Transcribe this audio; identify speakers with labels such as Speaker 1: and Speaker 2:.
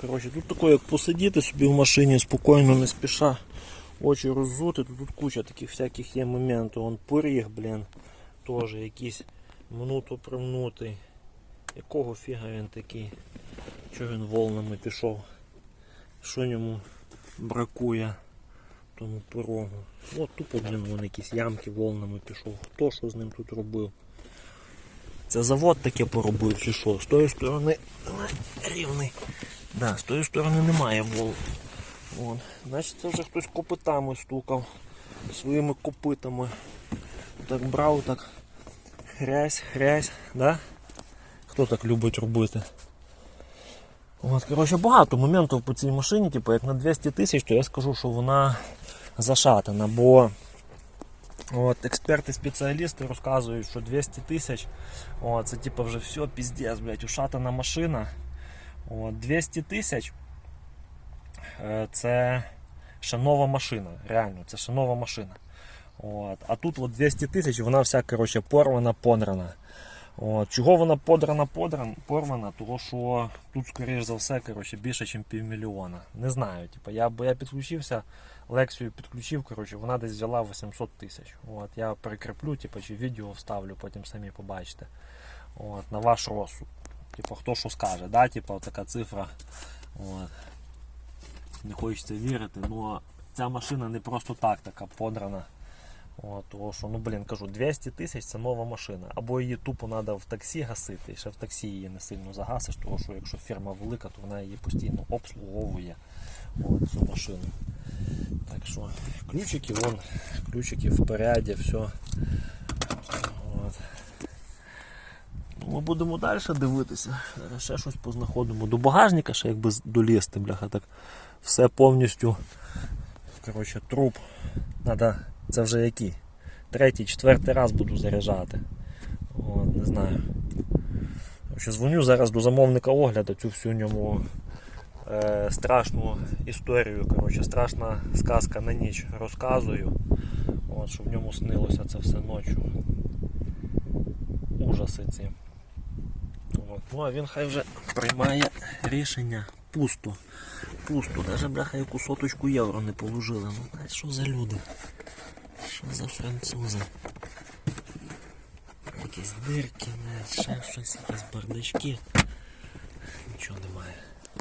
Speaker 1: Коротше, тут таке, як посидіти собі в машині спокійно, не спіша, очі роззути, то тут куча таких всяких є моментів. Вон поріг, блін, теж якийсь минуту примнутий. Якого фіга він такий? Чого він волнами пішов? Що йому бракує тому порогу? От тупо, блін, вон якісь ямки волнами пішов. Хто що з ним тут робив? Це завод таке поробив чи що? З тої сторони рівний. Да, з тої сторони немає вол. Вон. Значить це вже хтось копитами стукав. Своїми копитами. Так брав, так хрязь, хрязь, да? Хто так любить робити? От, коротше, багато моментів по цій машині, типу, як на 200 тисяч, то я скажу, що вона зашатана, бо от, експерти-спеціалісти розказують, що 200 тисяч це типу вже все, піздець, блядь, ушатана машина. От, 200 тисяч е, це ще нова машина, реально, це ще нова машина. От. А тут от 200 тисяч, вона вся коротше, порвана, понрана. От. Чого вона подрана, подран, порвана? Того що тут, скоріш за все, коротше, більше, ніж півмільйона. Не знаю. Типу, я, бо я підключився, Лексію підключив, коротше, вона десь взяла 800 тисяч. От. Я прикріплю, типу, чи відео вставлю, потім самі побачите. От. На ваш розсуд. Типу, хто що скаже, да? типу, така цифра. От. Не хочеться вірити, але ця машина не просто так така подрана. От, того, що, ну блін, кажу, 200 тисяч це нова машина. Або її тупо треба в таксі гасити, і ще в таксі її не сильно загасиш, тому що якщо фірма велика, то вона її постійно обслуговує от, цю машину. Так що ключики, вон, ключики в все. От. Ну, Ми будемо далі дивитися. Ще щось познаходимо. До багажника ще якби долізти, бляха, так все повністю. Коротше, труп. Надо, це вже який? Третій, четвертий раз буду заряджати. От, не знаю. Ще дзвоню зараз до замовника огляду цю всю ньому е, страшну історію. Коротше, страшна сказка на ніч розказую. От, що в ньому снилося це все ночі. Ужаси ці. От. Ну а він хай вже приймає рішення пусто. Пусто. Даже бляха яку соточку євро не положили. Ну що за люди? Що за французи? Якісь дирки, ще щось, якісь бардачки. Нічого немає.